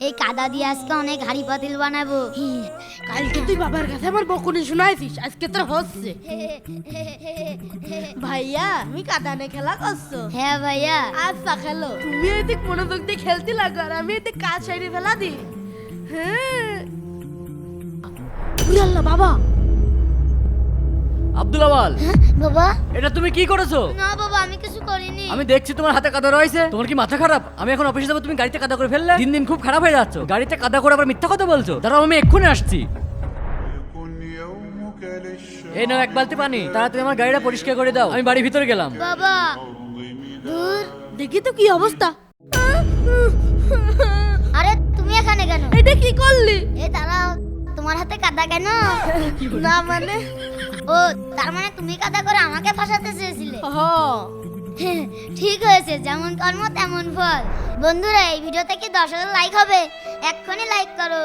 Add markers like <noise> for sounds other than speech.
এই কাদা দিয়ে আজকে অনেক হাড়ি পাতিল বানাবো। কালকে তুই বাবার কাছে আমার বকুনি শোনাইছিস আজকে তোর হচ্ছে। ভাইয়া তুমি কাদা নিয়ে খেলা করছ? হ্যাঁ ভাইয়া। আচ্ছা খেলো। তুমি এদিক মনোযোগ দিয়ে খেলতে লাগো আর আমি এদিক কাজ সাইডে ফেলা দিই। হ্যাঁ। বাবা! আব্দুল আওয়াল হ্যাঁ, বাবা। এটা তুমি কি করেছ? না বাবা আমি কিছু করিনি। আমি দেখছি তোমার হাতে কাদা রয়েছে। তোমার কি মাথা খারাপ? আমি এখন অফিসে যাব তুমি গাড়িতে কাদা করে ফেললে? দিন দিন খুব খারাপ হয়ে গাড়িতে কাদা করে আবার মিথ্যা কথা বলছো? দাঁড়াও আমি এক্ষুনি আসছি। এই নাও এক বালতি পানি। আমার গাড়িটা পরিষ্কার করে দাও। আমি বাড়ির ভিতরে গেলাম। বাবা দূর দেখি তো কি অবস্থা। আরে তুমি এখানে কেন? এটা কি করলি? এ তোমার হাতে কাদা কেন? না মানে ও তার মানে তুমি কাদা করে আমাকে ফাঁসাতে চেয়েছিলে? <laughs> ঠিক হয়েছে যেমন কর্ম তেমন ফল। বন্ধুরা এই ভিডিওতে কি দশ হাজার লাইক হবে? এক্ষুনি লাইক করো।